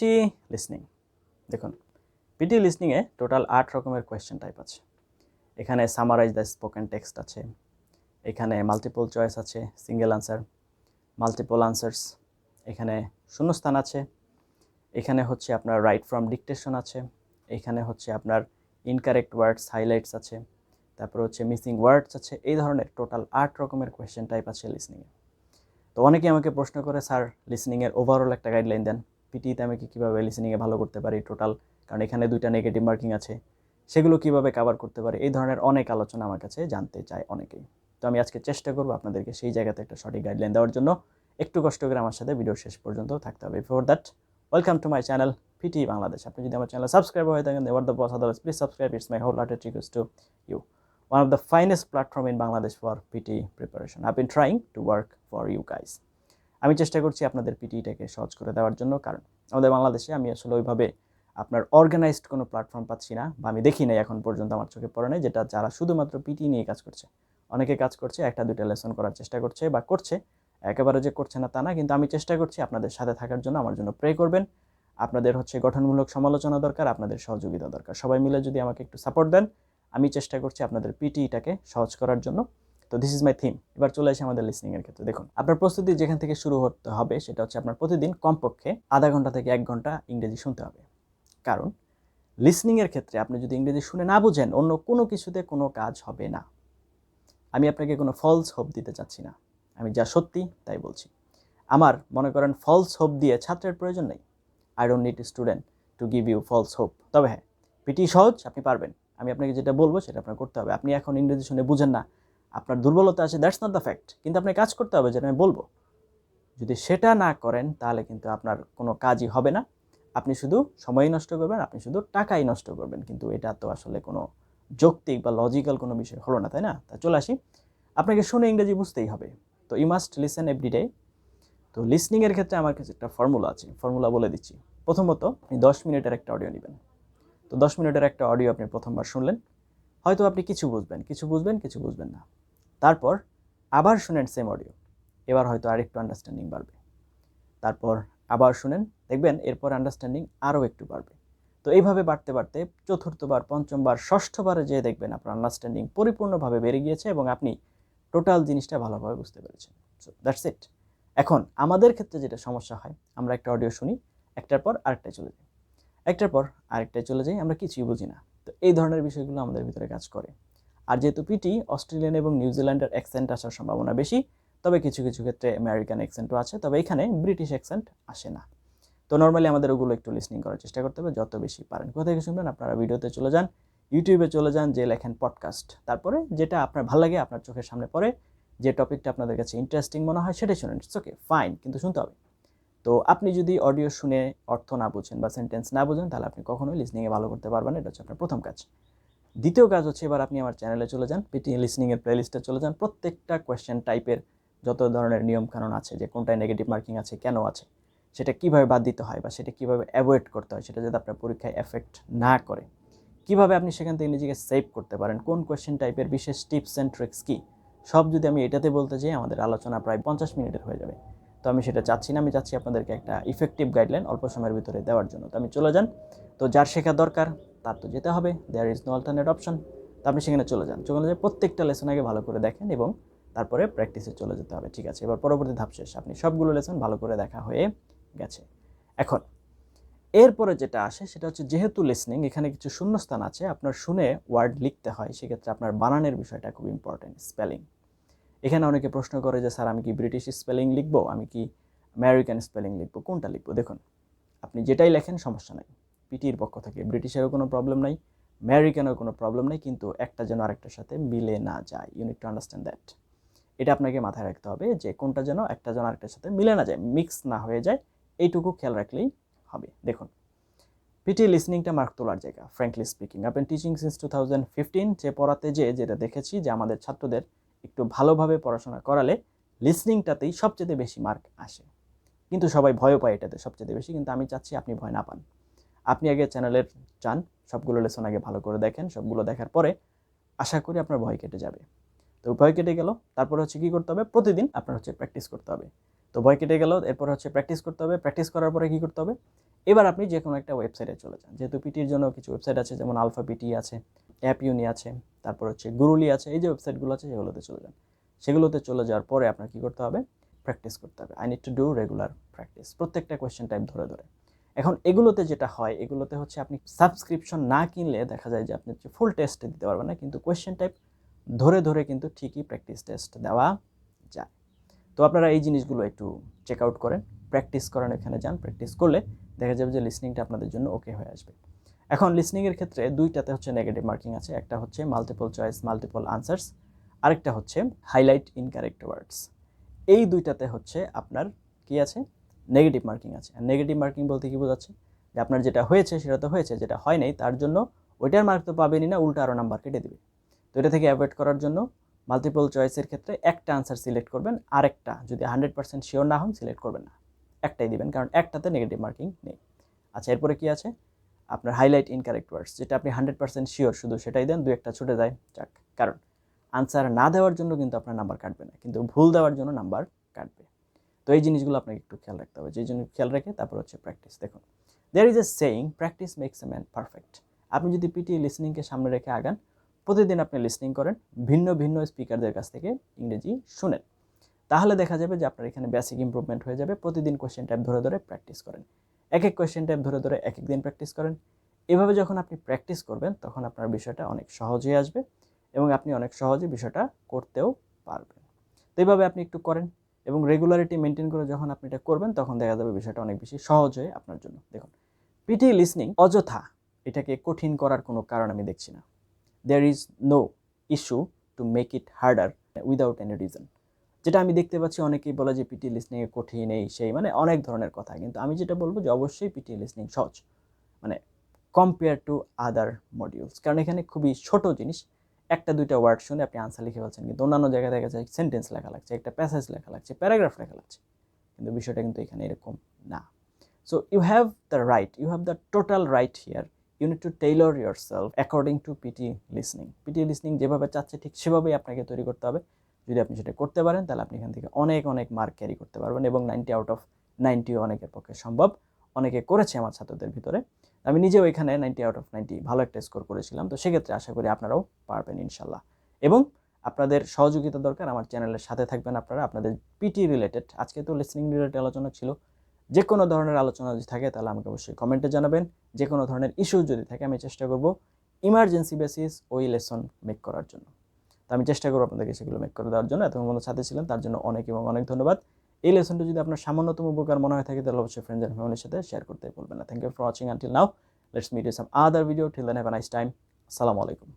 PT listening দেখুন PT লিসনিংয়ে total আট রকমের কোয়েশ্চেন টাইপ আছে। এখানে সামারাইজ দ্য স্পোকেন টেক্সট আছে, এখানে মাল্টিপল চয়েস আছে সিঙ্গেল আনসার মাল্টিপল আনসার্স এখানে শূন্যস্থান আছে, এখানে হচ্ছে আপনার রাইট ফ্রম ডিকটেশন আছে, এখানে হচ্ছে আপনার ইনকারেক্ট ওয়ার্ডস হাইলাইটস আছে, তারপর হচ্ছে মিসিং ওয়ার্ডস আছে, এই ধরনের টোটাল আট রকমের কোয়েশ্চেন টাইপ আছে লিসনিংয়ে তো অনেকেই আমাকে প্রশ্ন করে, স্যার লিসনিংয়ের ওভারঅল একটা গাইডলাইন দেন। পিটিতে আমি কীভাবে লিসনিংয়ে ভালো করতে পারি টোটাল কারণ এখানে দুইটা নেগেটিভ মার্কিং আছে। সেগুলো কীভাবে কাভার করতে পারি? এই ধরনের অনেক আলোচনা আমার কাছে জানতে চায় অনেকেই। তো আমি আজকে চেষ্টা করব আপনাদেরকে সেই জায়গাতে একটা সঠিক গাইডলাইন দেওয়ার জন্য। একটু কষ্ট করে আমার সাথে ভিডিও শেষ পর্যন্ত থাকতে হবে। For that welcome to my channel PT Bangladesh আপনি যদি আমার চ্যানেল সাবস্ক্রাইব হয়ে থাকেন দেওয়ার the boss others please subscribe it's my wholehearted request to you one of the finest platform in Bangladesh for PT preparation. I've been trying to work for you guys. আমি চেষ্টা করছি আপনাদের পিটিটাকে সহজ করে দেওয়ার জন্য, কারণ আমাদের বাংলাদেশে আমি আসলে ওইভাবে আপনার অর্গানাইজড কোনো প্ল্যাটফর্ম পাচ্ছি না বা আমি দেখি নাই এখন পর্যন্ত, আমার চোখে পড়ে নাই, যেটা যারা শুধুমাত্র পিটি নিয়ে কাজ করছে। অনেকে কাজ করছে, একটা, দুইটা লেসন করার চেষ্টা করছে বা করছে, একেবারে যে করছে না তা না, কিন্তু আমি চেষ্টা করছি আপনাদের সাথে থাকার জন্য, আমার জন্য প্রে করবেন। আপনাদের হচ্ছে গঠনমূলক সমালোচনা দরকার, আপনাদের সহযোগিতা দরকার। সবাই মিলে যদি আমাকে একটু সাপোর্ট দেন, আমি চেষ্টা করছি আপনাদের পিটিটাকে সহজ করার জন্য। তো দিস ইজ মাই থিম এবার চলে আসি আমাদের লিসনিংয়ের ক্ষেত্রে। দেখুন, আপনার প্রস্তুতি যেখান থেকে শুরু হতে হবে সেটা হচ্ছে আপনার প্রতিদিন কমপক্ষে আধা ঘণ্টা থেকে এক ঘণ্টা ইংরেজি শুনতে হবে। কারণ লিসনিংয়ের ক্ষেত্রে আপনি যদি ইংরেজি শুনে না বুঝেন, অন্য কোনো কিছুতে কোনো কাজ হবে না। আমি আপনাকে কোনো ফলস হোপ দিতে চাচ্ছি না। আমি যা সত্যি তাই বলছি। আমার মনে করেন ফলস হোপ দিয়ে ছাত্রের প্রয়োজন নেই। I don't need student to give you false hope তবে হ্যাঁ পিটি সহজ, আপনি পারবেন। আমি আপনাকে যেটা বলব সেটা আপনার করতে হবে। আপনি এখন ইংরেজি শুনে বুঝেন না আপনার দুর্বলতা আছে দ্যাটস নট দ্য ফ্যাক্ট কিন্তু আপনি কাজ করতে হবে যেটা আমি বলব। যদি সেটা না করেন, তাহলে কিন্তু আপনার কোনো কাজই হবে না। আপনি শুধু সময় নষ্ট করবেন, আপনি শুধু টাকাই নষ্ট করবেন। কিন্তু এটা তো আসলে কোনো যৌক্তিক বা লজিক্যাল কোনো বিষয় হলো না, তাই না? তা চলে আসি। আপনাকে শুনে ইংরেজি বুঝতেই হবে। তো you must listen every day তো লিসনিংয়ের ক্ষেত্রে আমার কাছে একটা ফর্মুলা আছে। ফর্মুলা বলে দিচ্ছি। প্রথমত, আপনি দশ মিনিটের একটা অডিও নেবেন। তো দশ মিনিটের একটা অডিও আপনি প্রথমবার শুনলেন। হয়তো আপনি কিছু বুঝবেন কিছু বুঝবেন কিছু বুঝবেন না। তারপর আবার শুনেন সেম অডিও এবার হয়তো আরেকটু আন্ডারস্ট্যান্ডিং বাড়বে। তারপর আবার শুনেন, দেখবেন এরপর আন্ডারস্ট্যান্ডিং আরও একটু বাড়বে। তো এইভাবে বাড়তে বাড়তে চতুর্থবার, পঞ্চমবার, ষষ্ঠবারে যেয়ে দেখবেন আপনার আন্ডারস্ট্যান্ডিং পরিপূর্ণভাবে বেড়ে গিয়েছে এবং আপনি টোটাল জিনিসটা ভালোভাবে বুঝতে পেরেছেন। সো দ্যাটস ইট এখন আমাদের ক্ষেত্রে যেটা সমস্যা হয়, আমরা একটা অডিও শুনি, একটার পর আরেকটায় চলে যাই। একটার পর আরেকটায় চলে যাই, আমরা কিছুই বুঝি না। তো এই ধরনের বিষয়গুলো আমাদের ভিতরে কাজ করে। আর যেহেতু পিটি অস্ট্রেলিয়ান এবং নিউজিল্যান্ডের অ্যাকসেন্ট আসার সম্ভাবনা বেশি, তবে কিছু কিছু ক্ষেত্রে আমেরিকান অ্যাকসেন্টও আছে, তবে এখানে ব্রিটিশ অ্যাকসেন্ট আসে না। তো নর্মালি আমাদের ওগুলো একটু লিসনিং করার চেষ্টা করতে হবে, যত বেশি পারেন। কোথা থেকে শুনবেন? আপনারা ভিডিওতে চলে যান ইউটিউবে চলে যান, যে লেখেন পডকাস্ট তারপরে যেটা আপনার ভালো লাগে, আপনার চোখের সামনে পড়ে, যে টপিকটা আপনাদের কাছে ইন্টারেস্টিং মনে হয়, সেটাই শুনেন। ইটস ওকে ফাইন কিন্তু শুনতে হবে। তো আপনি যদি অডিও শুনে অর্থ না বুঝেন বা সেন্টেন্স না বুঝেন, তাহলে আপনি কখনোই লিসনিংয়ে ভালো করতে পারবেন এটা হচ্ছে আপনার প্রথম কাজ। দ্বিতীয় কাজ হচ্ছে এবার আপনি আমার চ্যানেলে চলে যান পিটি লিসনিংয়ের প্লেলিস্টে চলে যান। প্রত্যেকটা কোয়েশ্চেন টাইপের যত ধরনের নিয়মকানুন আছে, যে কোনটায় নেগেটিভ মার্কিং আছে, কেন আছে, সেটা কীভাবে বাদ দিতে হয় বা সেটা কীভাবে অ্যাভয়েড করতে হয়, সেটা যাতে আপনার পরীক্ষায় এফেক্ট না করে। কীভাবে আপনি সেখান থেকে নিজেকে সেভ করতে পারেন, কোন কোয়েশ্চেন টাইপের বিশেষ টিপস অ্যান্ড ট্রিক্স কী, সব যদি আমি এটাতে বলতে যাই, আমাদের আলোচনা প্রায় পঞ্চাশ মিনিটের হয়ে যাবে। তো আমি সেটা চাচ্ছি না, আমি চাচ্ছি আপনাদেরকে একটা ইফেক্টিভ গাইডলাইন অল্প সময়ের ভিতরে দেওয়ার জন্য। তো আমি চলে যান। তো যার শেখা দরকার তার তো যেতে হবে there is no alternate option তো আপনি সেখানে চলে যান। চলে যান প্রত্যেকটা লেসন আগে ভালো করে দেখেন এবং তারপরে প্র্যাকটিসে চলে যেতে হবে, ঠিক আছে? এবার পরবর্তী ধাপ শেষ। আপনি সবগুলো লেসন ভালো করে দেখা হয়ে গেছে। এখন, এরপরে যেটা আসে সেটা হচ্ছে যেহেতু লিসনিং এখানে কিছু শূন্যস্থান আছে, আপনার শুনে ওয়ার্ড লিখতে হয়, সেক্ষেত্রে আপনার বানানের বিষয়টা খুব ইম্পর্টেন্ট স্পেলিং এখানে অনেকে প্রশ্ন করে যে, স্যার, আমি কি ব্রিটিশ স্পেলিং লিখব? আমি কি আমেরিকান স্পেলিং লিখব? কোনটা লিখব? দেখুন, আপনি যেটাই লেখেন সমস্যা নাই। পিটির পক্ষ থেকে। ব্রিটিশেরও কোনো প্রবলেম নাই আমেরিকানেরও কোনো প্রবলেম নেই, কিন্তু একটা যেন আরেকটার সাথে মিলে না যায়। ইউনিট টু আন্ডারস্ট্যান্ড দ্যাট এটা আপনাকে মাথায় রাখতে হবে যে কোনটা যেন একটা যেন আরেকটার সাথে মিলে না যায় মিক্স না হয়ে যায়, এইটুকু খেয়াল রাখলেই হবে। দেখুন, পিটি লিসনিংটা মার্ক তোলার জায়গা ফ্র্যাঙ্কলি স্পিকিং আপনি teaching since two thousand fifteen যে পড়াতে যে যেটা দেখেছি যে আমাদের ছাত্রদের একটু ভালোভাবে পড়াশোনা করালে লিসনিংটাতেই সবচেয়ে বেশি মার্ক আসে। কিন্তু সবাই ভয় পায় এটাতে সবচেয়ে বেশি, কিন্তু আমি চাচ্ছি আপনি ভয় না পান। আপনি আগে চ্যানেলের চান, সবগুলো লেসন আগে ভালো করে দেখেন, সবগুলো দেখার পরে আশা করি আপনার ভয় কেটে যাবে। তো ভয় কেটে গেল, তারপরে হচ্ছে কী করতে হবে? প্রতিদিন আপনার হচ্ছে প্র্যাকটিস করতে হবে। তো ভয় কেটে গেল, এরপর হচ্ছে প্র্যাকটিস করতে হবে। প্র্যাকটিস করার পরে কী করতে হবে? এবার আপনি যে কোনো একটা ওয়েবসাইটে চলে যান। যেহেতু পিটির জন্য কিছু ওয়েবসাইট আছে, যেমন আলফা পিটি আছে অ্যাপ ইউনি আছে, তারপর হচ্ছে গুরুলি আছে, এই যে ওয়েবসাইটগুলো আছে সেগুলোতে চলে যান। সেগুলোতে চলে যাওয়ার পরে আপনার কী করতে হবে? প্র্যাকটিস করতে হবে। I need to do regular practice প্রত্যেকটা কোয়েশ্চেন টাইপ ধরে ধরে। এখন এগুলোতে যেটা হয়, এগুলোতে হচ্ছে আপনি সাবস্ক্রিপশন না কিনলে দেখা যায় যে আপনি হচ্ছে ফুল টেস্ট দিতে পারবেন না। কিন্তু কোয়েশ্চেন টাইপ ধরে ধরে কিন্তু ঠিকই প্র্যাকটিস টেস্ট দেওয়া যায়। তো আপনারা এই জিনিসগুলো একটু চেক আউট করেন প্র্যাকটিস করেন এখানে যান প্র্যাকটিস করলে দেখা যাবে যে লিসনিংটা আপনাদের জন্য ওকে হয়ে আসবে। এখন লিসনিংয়ের ক্ষেত্রে দুইটাতে হচ্ছে নেগেটিভ মার্কিং আছে, একটা হচ্ছে মাল্টিপল চয়েস মাল্টিপল আনসার্স আরেকটা হচ্ছে হাইলাইট ইনকারেক্ট ওয়ার্ডস এই দুইটাতে হচ্ছে আপনার কি আছে? নেগেটিভ মার্কিং আছে। আর নেগেটিভ মার্কিং বলতে কি বোঝাচ্ছে? যে আপনার যেটা হয়েছে, সেটা তো হয়েছে, যেটা হয় নাই, তার জন্য ওইটার মার্ক তো পাবেনই না, উল্টা আরও নাম্বার কেটে দেবে। তো এটা থেকে অ্যাভয়েড করার জন্য মাল্টিপল চয়েসের ক্ষেত্রে একটা আনসার সিলেক্ট করবেন, আরেকটা যদি হান্ড্রেড পার্সেন্ট শিওর না হন সিলেক্ট করবেন না। একটাই দিবেন, কারণ একটাতে নেগেটিভ মার্কিং নেই। আচ্ছা এরপরে কি আছে? আপনার হাইলাইট ইনকারেক্ট ওয়ার্ডস যেটা আপনি হান্ড্রেড পার্সেন্ট শিওর শুধু সেটাই দেন দু একটা ছুটে যায়, যাক। কারণ আনসার না দেওয়ার জন্য কিন্তু আপনার নাম্বার কাটবে না, কিন্তু ভুল দেওয়ার জন্য নাম্বার কাটবে। তো এই জিনিসগুলো আপনাকে একটু খেয়াল রাখতে হবে। যে জন্য খেয়াল রেখে তারপর হচ্ছে প্র্যাকটিস দেখুন there is a saying practice makes a man perfect আপনি যদি পিটি লিসনিংকে সামনে রেখে আগান, প্রতিদিন আপনি লিসনিং করেন, ভিন্ন ভিন্ন স্পিকারদের কাছ থেকে ইংরেজি শুনেন। তাহলে দেখা যাবে যে আপনার এখানে বেসিক ইমপ্রুভমেন্ট হয়ে যাবে। প্রতিদিন কোয়েশ্চেন টাইপ ধরে ধরে প্র্যাকটিস করেন। এক এক কোয়েশ্চেন টাইপ ধরে ধরে এক এক দিন প্র্যাকটিস করেন। এভাবে যখন আপনি প্র্যাকটিস করবেন, তখন আপনার বিষয়টা অনেক সহজ হয়ে আসবে এবং আপনি অনেক সহজে বিষয়টা করতেও পারবেন। তো এইভাবে আপনি একটু করেন। এবং রেগুলারিটি মেনটেন করে যখন আপনি এটা করবেন, তখন দেখা যাবে বিষয়টা অনেক বেশি সহজ হয়ে আপনার জন্য। দেখুন পিটি লিসনিং অযথা, এটাকে কঠিন করার কোনো কারণ আমি দেখছি না। There is no issue to make it harder without any reason যেটা আমি দেখতে পাচ্ছি, অনেকেই বলে যে পিটি লিসনিংয়ে কঠিন, এই সেই মানে অনেক ধরনের কথা। কিন্তু আমি যেটা বলব যে অবশ্যই পিটি লিসনিং সহজ মানে কম্পেয়ার টু আদার মডিউলস কারণ এখানে খুবই ছোট জিনিস একটা, দুইটা ওয়ার্ড শুনে আপনি আনসার লিখে ফেলছেন। কিন্তু অন্যান্য জায়গায় দেখা যায় সেন্টেন্স লেখা লাগছে, একটা প্যাসেজ লেখা লাগছে প্যারাগ্রাফ লেখা লাগছে। কিন্তু বিষয়টা কিন্তু এখানে এরকম না। So you have the right you have the total right here you need to tailor yourself according to PT listening PT listening যেভাবে চাচ্ছে ঠিক সেভাবেই আপনাকে তৈরি করতে হবে। যদি আপনি সেটা করতে পারেন, তাহলে আপনি এখান থেকে অনেক অনেক মার্ক ক্যারি করতে পারবেন এবং নাইনটি আউট অফ নাইনটিও অনেকের পক্ষে সম্ভব। অনেকে করেছে আমার ছাত্রদের ভিতরে। আমি নিজেও এখানে নাইনটি আউট অফ নাইনটি ভালো একটা স্কোর করেছিলাম। তো সেক্ষেত্রে আশা করি আপনারাও পারবেন ইনশাল্লাহ। এবং আপনাদের সহযোগিতা দরকার, আমার চ্যানেলের সাথে থাকবেন আপনারা। আপনাদের পিটি রিলেটেড আজকে তো লিসনিং রিলেটেড আলোচনা ছিল। যে কোনো ধরনের আলোচনা যদি থাকে, তাহলে আমাকে অবশ্যই কমেন্টে জানাবেন। যে কোনো ধরনের ইস্যু যদি থাকে, আমি চেষ্টা করব ইমার্জেন্সি বেসিস ওই লেসন মেক করার জন্য। তো আমি চেষ্টা করব আপনাদেরকে সেগুলো মেক করে দেওয়ার জন্য। এতক্ষণ সাথে ছিলেন, তার জন্য অনেক এবং অনেক ধন্যবাদ। এই লেসনটি যদি আপনার সামান্যতম উপকার মনে হয়ে থাকে, তাহলে অবশ্যই ফ্রেন্ডস অ্যান্ড ফ্যামিলির সাথে শেয়ার করতে ভুলবেন না। Thank you for watching until now let's meet you some other video till then have nice time আসসালামু আলাইকুম